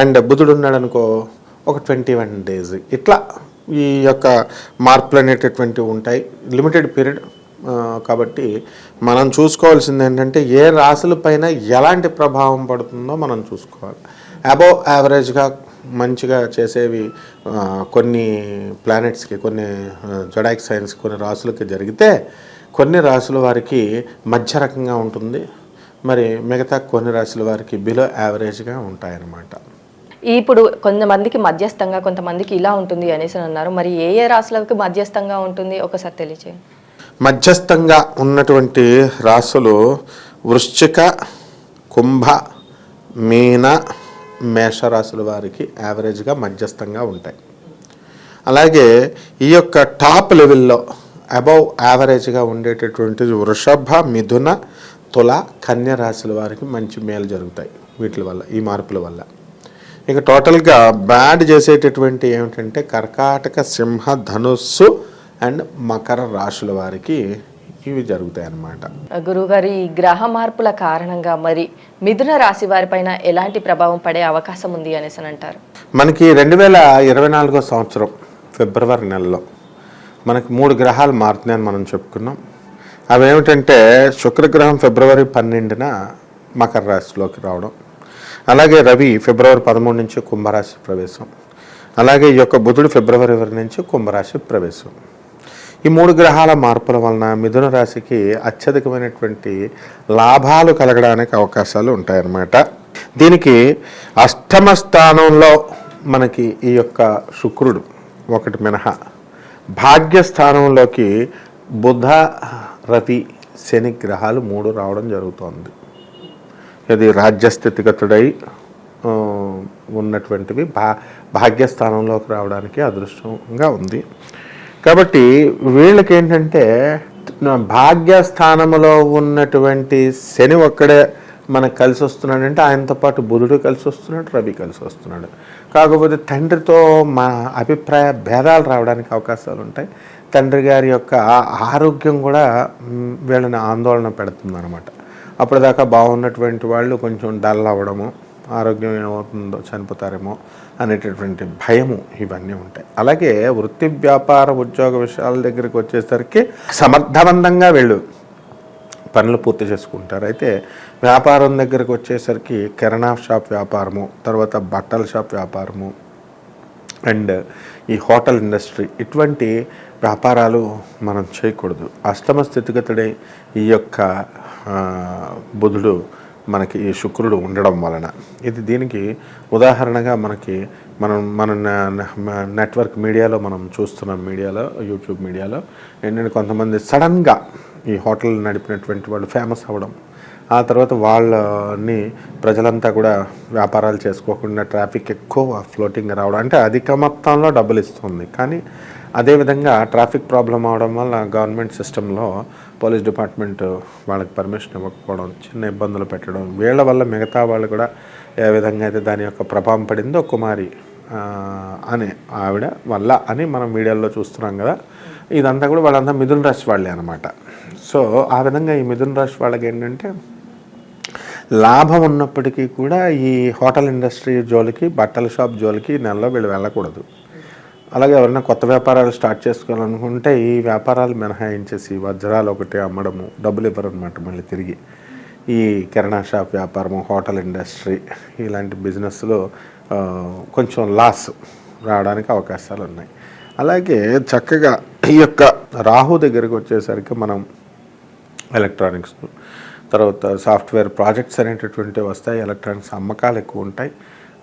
And బుధుడు ఉన్నాడు అనుకో ఒక ట్వంటీ వన్ డేస్. ఇట్లా ఈ యొక్క మార్పులు అనేటటువంటివి ఉంటాయి. లిమిటెడ్ పీరియడ్ కాబట్టి మనం చూసుకోవాల్సింది ఏంటంటే ఏ రాశుల పైన ఎలాంటి ప్రభావం పడుతుందో మనం చూసుకోవాలి. అబోవ్ యావరేజ్గా మంచిగా చేసేవి కొన్ని ప్లానెట్స్కి కొన్ని జొడాక్ సైన్స్ కొన్ని రాసులకి జరిగితే కొన్ని రాసుల వారికి మధ్య రకంగా ఉంటుంది. మరి మిగతా కొన్ని రాసుల వారికి బిలో యావరేజ్గా ఉంటాయన్నమాట. ఇప్పుడు కొంతమందికి మధ్యస్థంగా కొంతమందికి ఇలా ఉంటుంది అనేసి అని అన్నారు. మరి ఏ ఏ రాసులకు మధ్యస్థంగా ఉంటుంది? ఒకసారి తెలియచేయండి. మధ్యస్థంగా ఉన్నటువంటి రాసులు వృశ్చిక కుంభ మీన మేషరాశుల వారికి యావరేజ్గా మధ్యస్థంగా ఉంటాయి. అలాగే ఈ యొక్క టాప్ లెవెల్లో అబౌవ్ యావరేజ్గా ఉండేటటువంటి వృషభ మిథున తుల కన్య రాశుల వారికి మంచి మేలు జరుగుతాయి వీటి వల్ల ఈ మార్పుల వల్ల. ఇక టోటల్గా బ్యాడ్ చేసేటటువంటి ఏమిటంటే కర్కాటక సింహ ధనుస్సు అండ్ మకర రాశుల వారికి ఇవి జరుగుతాయి అన్నమాట గురువుగారు ఈ గ్రహ మార్పుల కారణంగా మరి మిథున రాశి వారిపైన ఎలాంటి ప్రభావం పడే అవకాశం ఉంది అనేసి అని అంటారు? మనకి రెండు వేల ఇరవై నాలుగో సంవత్సరం ఫిబ్రవరి నెలలో మనకి మూడు గ్రహాలు మారుతున్నాయని మనం చెప్పుకున్నాం. అవి ఏమిటంటే శుక్రగ్రహం ఫిబ్రవరి పన్నెండున మకర రాశిలోకి రావడం అలాగే రవి ఫిబ్రవరి పదమూడు నుంచి కుంభరాశి ప్రవేశం. అలాగే ఈ యొక్క బుధుడు ఫిబ్రవరి ఇరవై నుంచి కుంభరాశి ప్రవేశం. ఈ మూడు గ్రహాల మార్పుల వలన మిథున రాశికి అత్యధికమైనటువంటి లాభాలు కలగడానికి అవకాశాలు ఉంటాయన్నమాట. దీనికి అష్టమ స్థానంలో మనకి ఈ యొక్క శుక్రుడు ఒకటి మినహా. భాగ్యస్థానంలోకి బుధ రవి శని గ్రహాలు మూడు రావడం జరుగుతోంది. ఇది రాజ్యస్థితిగతుడై ఉన్నటువంటివి భా భాగ్యస్థానంలోకి రావడానికి అదృష్టంగా ఉంది. కాబట్టి వీళ్ళకి ఏంటంటే భాగ్యస్థానంలో ఉన్నటువంటి శని ఒక్కడే మనకు కలిసి వస్తున్నాడంటే ఆయనతో పాటు బుధుడు కలిసి వస్తున్నాడు రవి కలిసి వస్తున్నాడు కాకపోతే తండ్రితో మా అభిప్రాయ భేదాలు రావడానికి అవకాశాలు ఉంటాయి తండ్రి గారి యొక్క ఆరోగ్యం కూడా వీళ్ళని ఆందోళన పెడుతుంది అనమాట అప్పటిదాకా బాగున్నటువంటి వాళ్ళు కొంచెం డల్ అవ్వడము ఆరోగ్యం ఏమవుతుందో చనిపోతారేమో అనేటటువంటి భయము ఇవన్నీ ఉంటాయి. అలాగే వృత్తి వ్యాపార ఉద్యోగ విషయాల దగ్గరికి వచ్చేసరికి సమర్థవంతంగా వెళ్ళు. పనులు పూర్తి చేసుకుంటారు. అయితే వ్యాపారం దగ్గరకు వచ్చేసరికి కిరాణా షాప్ వ్యాపారము తర్వాత బట్టల షాప్ వ్యాపారము అండ్ ఈ హోటల్ ఇండస్ట్రీ ఇటువంటి వ్యాపారాలు మనం చేయకూడదు. అష్టమ స్థితిగతుడే ఈ యొక్క బుధుడు మనకి ఈ శుక్రుడు ఉండడం వలన. ఇది దీనికి ఉదాహరణగా మనకి మనం మన నెట్వర్క్ మీడియాలో మనం చూస్తున్నాం మీడియాలో యూట్యూబ్ మీడియాలో. ఏంటంటే కొంతమంది సడన్గా ఈ హోటల్ నడిపినటువంటి వాళ్ళు ఫేమస్ అవ్వడం ఆ తర్వాత వాళ్ళని ప్రజలంతా కూడా వ్యాపారాలు చేసుకోకుండా ట్రాఫిక్ ఎక్కువ ఫ్లోటింగ్ రావడం అంటే అధిక మొత్తంలో డబ్బులు ఇస్తుంది. కానీ అదేవిధంగా ట్రాఫిక్ ప్రాబ్లం అవడం వల్ల గవర్నమెంట్ సిస్టంలో పోలీస్ డిపార్ట్మెంట్ వాళ్ళకి పర్మిషన్ ఇవ్వకపోవడం చిన్న ఇబ్బందులు పెట్టడం వీళ్ళ వల్ల మిగతా వాళ్ళు కూడా ఏ విధంగా అయితే దాని యొక్క ప్రభావం పడిందో కుమారి అనే ఆవిడ వల్ల అని మనం వీడియోల్లో చూస్తున్నాం కదా ఇదంతా కూడా వాళ్ళంతా మిథున్ రాశి వాళ్ళే అనమాట సో ఆ విధంగా ఈ మిథున్ రాశి వాళ్ళకి ఏంటంటే లాభం ఉన్నప్పటికీ కూడా ఈ హోటల్ ఇండస్ట్రీ జోలికి బట్టల షాప్ జోలికి నెలలో వీళ్ళు వెళ్ళకూడదు. అలాగే ఎవరైనా కొత్త వ్యాపారాలు స్టార్ట్ చేసుకోవాలనుకుంటే ఈ వ్యాపారాలు మినహాయించేసి వజ్రాలు ఒకటి అమ్మడము డబ్బులు ఇవ్వరనమాట మళ్ళీ తిరిగి. ఈ కిరాణా షాప్ వ్యాపారము హోటల్ ఇండస్ట్రీ ఇలాంటి బిజినెస్లో కొంచెం లాస్ రావడానికి అవకాశాలు ఉన్నాయి. అలాగే చక్కగా ఈ యొక్క రాహు దగ్గరికి వచ్చేసరికి మనం ఎలక్ట్రానిక్స్ తర్వాత సాఫ్ట్వేర్ ప్రాజెక్ట్స్ అనేటటువంటివి వస్తాయి ఎలక్ట్రానిక్స్ అమ్మకాలు ఎక్కువ ఉంటాయి.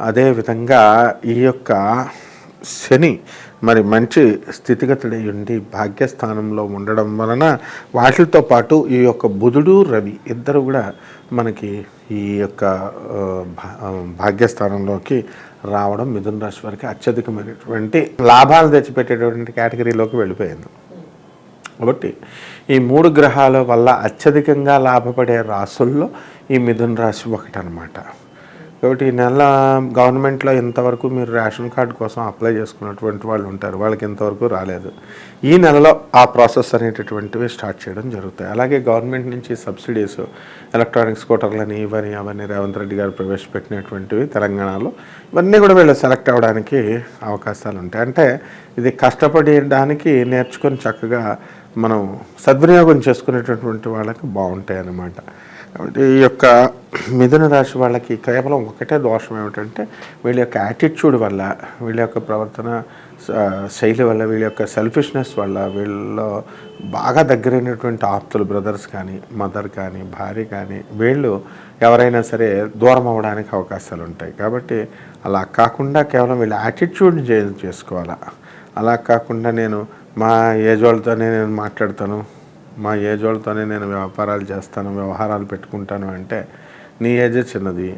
అదేవిధంగా ఈ యొక్క శని మరి మంచి స్థితిగతుడై ఉండి భాగ్యస్థానంలో ఉండడం వలన వాటితో పాటు ఈ యొక్క బుధుడు రవి ఇద్దరు కూడా మనకి ఈ యొక్క భా- భాగ్యస్థానంలోకి రావడం మిథున రాశి వారికి అత్యధికమైనటువంటి లాభాలు తెచ్చిపెట్టేటువంటి కేటగిరీలోకి వెళ్ళిపోయింది. కాబట్టి ఈ మూడు గ్రహాల వల్ల అత్యధికంగా లాభపడే రాసుల్లో ఈ మిథున రాశి ఒకటి అనమాట కాబట్టి ఈ నెల గవర్నమెంట్లో ఇంతవరకు మీరు రేషన్ కార్డు కోసం అప్లై చేసుకున్నటువంటి వాళ్ళు ఉంటారు. వాళ్ళకి ఇంతవరకు రాలేదు. ఈ నెలలో ఆ ప్రాసెస్ అనేటటువంటివి స్టార్ట్ చేయడం జరుగుతాయి. అలాగే గవర్నమెంట్ నుంచి సబ్సిడీస్ ఎలక్ట్రానిక్ స్కూటర్లని ఇవని అవన్నీ రేవంత్ రెడ్డి గారు ప్రవేశపెట్టినటువంటివి తెలంగాణలో ఇవన్నీ కూడా వీళ్ళు సెలెక్ట్ అవ్వడానికి అవకాశాలు ఉంటాయి. అంటే ఇది కష్టపడడానికి నేర్చుకొని చక్కగా మనం సద్వినియోగం చేసుకునేటటువంటి వాళ్ళకి బాగుంటాయి అన్నమాట కాబట్టి ఈ యొక్క మిథున రాశి వాళ్ళకి కేవలం ఒకటే దోషం ఏమిటంటే వీళ్ళ యొక్క యాటిట్యూడ్ వల్ల వీళ్ళ యొక్క ప్రవర్తన శైలి వల్ల వీళ్ళ యొక్క సెల్ఫిష్నెస్ వల్ల వీళ్ళలో బాగా దగ్గరైనటువంటి ఆప్తులు బ్రదర్స్ కానీ మదర్ కానీ భార్య కానీ వీళ్ళు ఎవరైనా సరే దూరం అవ్వడానికి అవకాశాలు ఉంటాయి. కాబట్టి అలా కాకుండా కేవలం వీళ్ళ యాటిట్యూడ్ని చేంజ్ చేసుకోవాలా? అలా కాకుండా నేను మా ఏజ్ వాళ్ళతోనే నేను మాట్లాడతాను. మా ఏజ్ వాళ్ళతోనే నేను వ్యాపారాలు చేస్తాను వ్యవహారాలు పెట్టుకుంటాను అంటే నీ ఏజ్ చిన్నది.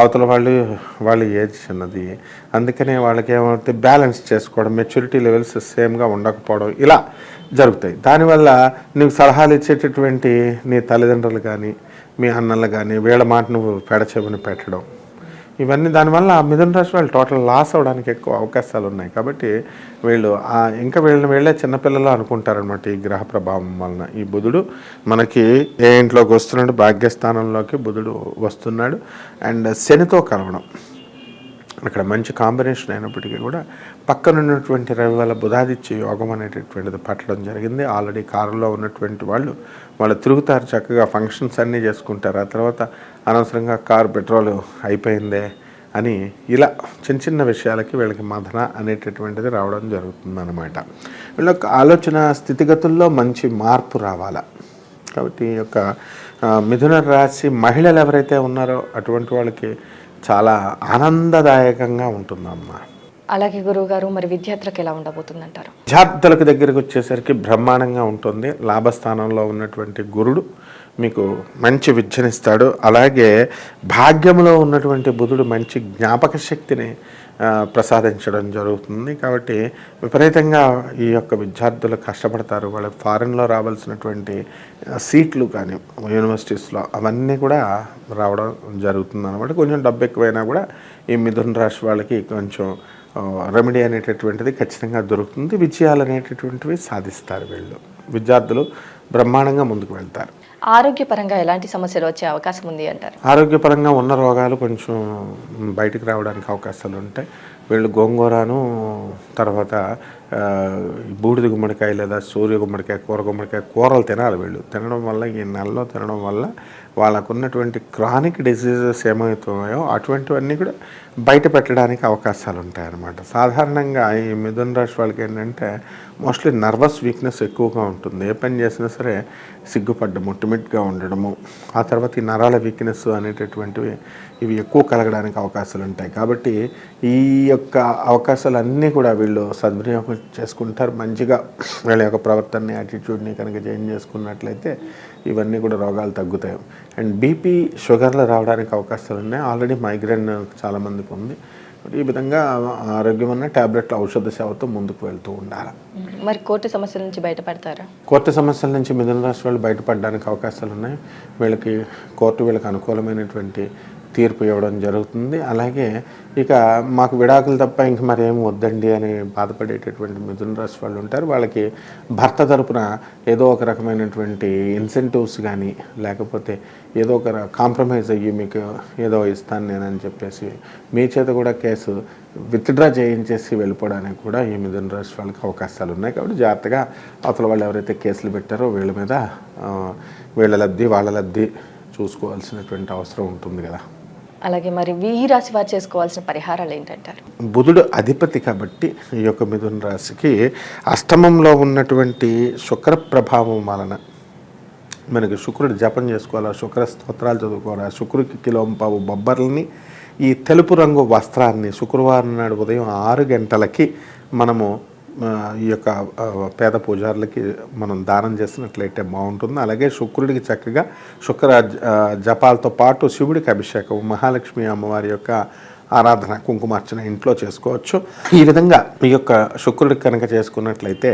అవతల వాళ్ళు వాళ్ళ ఏజ్ చిన్నది. అందుకనే వాళ్ళకి ఏమవుతుంది బ్యాలెన్స్ చేసుకోవడం మెచ్యూరిటీ లెవెల్స్ సేమ్గా ఉండకపోవడం ఇలా జరుగుతాయి. దానివల్ల నీకు సలహాలు ఇచ్చేటటువంటి నీ తల్లిదండ్రులు కానీ మీ అన్నలు కానీ వీళ్ళ మాట నువ్వు పెడచెవిని పెట్టడం. ఇవన్నీ దానివల్ల ఆ మిథున రాశి వాళ్ళు టోటల్ లాస్ అవడానికి ఎక్కువ అవకాశాలు ఉన్నాయి. కాబట్టి వీళ్ళు ఇంకా వీళ్ళని వీళ్ళే చిన్నపిల్లలు అనుకుంటారనమాట ఈ గ్రహ ప్రభావం వలన. ఈ బుధుడు మనకి ఏ ఇంట్లోకి వస్తున్నాడు భాగ్యస్థానంలోకి బుధుడు వస్తున్నాడు. అండ్ శనితో కలవడం. అక్కడ మంచి కాంబినేషన్ అయినప్పటికీ కూడా పక్కనున్నటువంటి రవి వల్ల బుధాదిత్య యోగం అనేటటువంటిది పట్టడం జరిగింది. ఆల్రెడీ కారులో ఉన్నటువంటి వాళ్ళు వాళ్ళు తిరుగుతారు చక్కగా ఫంక్షన్స్ అన్నీ చేసుకుంటారు. ఆ తర్వాత అనవసరంగా కారు పెట్రోల్ అయిపోయిందే అని ఇలా చిన్న చిన్న విషయాలకి వీళ్ళకి మదన అనేటటువంటిది రావడం జరుగుతుందన్నమాట. వీళ్ళ యొక్క ఆలోచన స్థితిగతుల్లో మంచి మార్పు రావాలా? కాబట్టి ఈ యొక్క మిథున రాశి మహిళలు ఎవరైతే ఉన్నారో అటువంటి వాళ్ళకి చాలా ఆనందదాయకంగా ఉంటుందమ్మా. అలాగే గురువు గారు మరి విద్యార్థులకు ఎలా ఉండబోతుందంటారు? విద్యార్థులకు దగ్గరికి వచ్చేసరికి బ్రహ్మాండంగా ఉంటుంది. లాభస్థానంలో ఉన్నటువంటి గురుడు మీకు మంచి విద్యనిస్తాడు. అలాగే భాగ్యంలో ఉన్నటువంటి బుధుడు మంచి జ్ఞాపక శక్తిని ప్రసాదించడం జరుగుతుంది. కాబట్టి విపరీతంగా ఈ యొక్క విద్యార్థులు కష్టపడతారు. వాళ్ళకి ఫారెన్లో రావాల్సినటువంటి సీట్లు కానీ యూనివర్సిటీస్లో అవన్నీ కూడా రావడం జరుగుతుంది అనమాట కొంచెం డబ్బు ఎక్కువైనా కూడా ఈ మిథున రాశి వాళ్ళకి కొంచెం రెమెడీ అనేటటువంటిది ఖచ్చితంగా దొరుకుతుంది. విజయాలు అనేటటువంటివి సాధిస్తారు వీళ్ళు. విద్యార్థులు బ్రహ్మాండంగా ముందుకు వెళ్తారు. ఆరోగ్యపరంగా ఎలాంటి సమస్యలు వచ్చే అవకాశం ఉంది అంటారు? ఆరోగ్యపరంగా ఉన్న రోగాలు కొంచెం బయటకు రావడానికి అవకాశాలు ఉంటాయి. వీళ్ళు గోంగూరను తర్వాత బూడిద గుమ్మడికాయ లేదా సూర్య గుమ్మడికాయ కూర గుమ్మడికాయ కూరలు తినాలి వీళ్ళు. తినడం వల్ల ఈ నెలలో తినడం వల్ల వాళ్ళకు ఉన్నటువంటి క్రానిక్ డిసీజెస్ ఏమవుతున్నాయో అటువంటివన్నీ కూడా బయట పెట్టడానికి అవకాశాలు ఉంటాయి అన్నమాట సాధారణంగా ఈ మిథున రాశి వాళ్ళకి ఏంటంటే మోస్ట్లీ నర్వస్ వీక్నెస్ ఎక్కువగా ఉంటుంది. ఏ పని చేసినా సరే సిగ్గుపడ్డం టిమిట్గా ఉండడము ఆ తర్వాత ఈ నరాల వీక్నెస్ అనేటటువంటివి ఇవి ఎక్కువ కలగడానికి అవకాశాలు ఉంటాయి. కాబట్టి ఈ యొక్క అవకాశాలన్నీ కూడా వీళ్ళు సద్వినియోగం చేసుకుంటారు. మంచిగా వీళ్ళ యొక్క ప్రవర్తనని యాటిట్యూడ్ని కనుక చేంజ్ చేసుకున్నట్లయితే ఇవన్నీ కూడా రోగాలు తగ్గుతాయి. అండ్ బీపీ షుగర్లు రావడానికి అవకాశాలు ఉన్నాయి. ఆల్రెడీ మైగ్రేన్ చాలామందికి ఉంది. ఈ విధంగా ఆరోగ్యం ఉన్న ట్యాబ్లెట్ల ఔషధ సేవతో ముందుకు వెళ్తూ ఉండాలి. మరి కోర్టు సమస్యల నుంచి బయటపడతారా? కోర్టు సమస్యల నుంచి మిథున రాశి వాళ్ళు బయటపడడానికి అవకాశాలు ఉన్నాయి. వీళ్ళకి కోర్టు వీళ్ళకి అనుకూలమైనటువంటి తీర్పు ఇవ్వడం జరుగుతుంది. అలాగే ఇక మాకు విడాకులు తప్ప ఇంక మరేం వద్దండి అని బాధపడేటటువంటి మిథున రాశి వాళ్ళు ఉంటారు. వాళ్ళకి భర్త తరపున ఏదో ఒక రకమైనటువంటి ఇన్సెంటివ్స్ కానీ లేకపోతే ఏదో ఒక కాంప్రమైజ్ అయ్యి మీకు ఏదో ఇస్తాను నేనని చెప్పేసి మీ చేత కూడా కేసు విత్డ్రా చేయించేసి వెళ్ళిపోవడానికి కూడా ఈ మిథున రాశి వాళ్ళకి అవకాశాలు ఉన్నాయి. కాబట్టి జాగ్రత్తగా అవతల వాళ్ళు ఎవరైతే కేసులు పెట్టారో వీళ్ళ మీద వీళ్ళ లబ్ధి వాళ్ళ లబ్ధి చూసుకోవాల్సినటువంటి అవసరం ఉంటుంది కదా. అలాగే మరి ఈ రాశి వారు చేసుకోవాల్సిన పరిహారాలు ఏంటంటారు? బుధుడు అధిపతి కాబట్టి ఈ యొక్క మిథున రాశికి అష్టమంలో ఉన్నటువంటి శుక్ర ప్రభావం వలన మనకి శుక్రుడు జపం చేసుకోవాలా శుక్ర స్తోత్రాలు చదువుకోవాలా శుక్రుడికి కిలోంపావు బొబ్బర్లని ఈ తెలుపు రంగు వస్త్రాన్ని శుక్రవారం నాడు ఉదయం ఆరు గంటలకి మనము ఈ యొక్క పేద పూజారులకి మనం దానం చేసినట్లయితే బాగుంటుంది. అలాగే శుక్రుడికి చక్కగా శుక్ర జపాలతో పాటు శివుడికి అభిషేకం మహాలక్ష్మి అమ్మవారి యొక్క ఆరాధన కుంకుమార్చన ఇంట్లో చేసుకోవచ్చు. ఈ విధంగా ఈ యొక్క శుక్రుడికి కనుక చేసుకున్నట్లయితే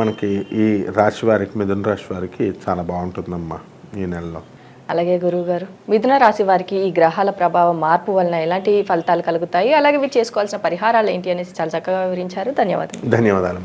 మనకి ఈ రాశి వారికి మిథున రాశి వారికి చాలా బాగుంటుందమ్మా ఈ నెలలో. అలాగే గురువు గారు మిథున రాశి వారికి ఈ గ్రహాల ప్రభావం మార్పు వలన ఎలాంటి ఫలితాలు కలుగుతాయి? అలాగే ఇవి చేసుకోవాల్సిన పరిహారాలు ఏంటి అనేసి చాలా చక్కగా వివరించారు. ధన్యవాదాలు ధన్యవాదాలు